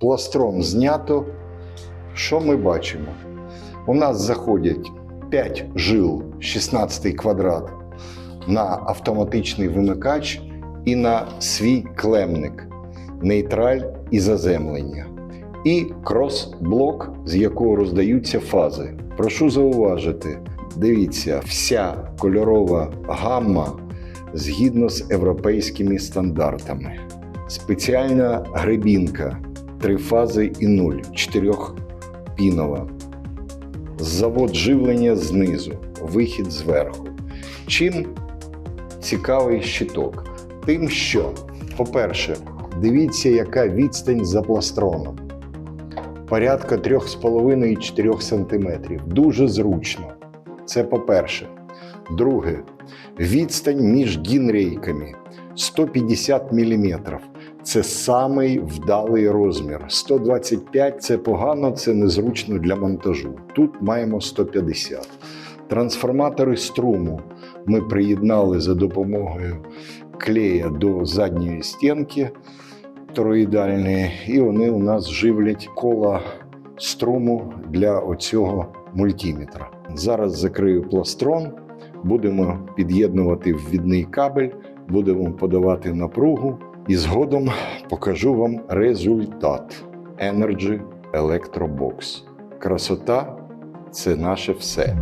Пластром знято. Що ми бачимо? У нас заходять 5 жил 16 квадрат на автоматичний вимикач і на свій клемник, нейтраль і заземлення. І крос-блок, з якого роздаються фази. Прошу зауважити, дивіться, вся кольорова гамма згідно з європейськими стандартами. Спеціальна гребінка, три фази і нуль, чотирьохпінова. Завод живлення знизу, вихід зверху. Чим цікавий щиток? Тим, що, по-перше, дивіться, яка відстань за пластроном. Порядка 3,5-4 см. Дуже зручно. Це по-перше. Друге, відстань між гінрейками 150 мм. Це самий вдалий розмір. 125 це погано, це незручно для монтажу. Тут маємо 150. Трансформатори струму ми приєднали за допомогою клея до задньої стінки тороїдальної, і вони у нас живлять кола струму для оцього мультиметра. Зараз закрию пластрон, будемо під'єднувати ввідний кабель, будемо подавати напругу і згодом покажу вам результат Energy Electrobox. Красота це наше все.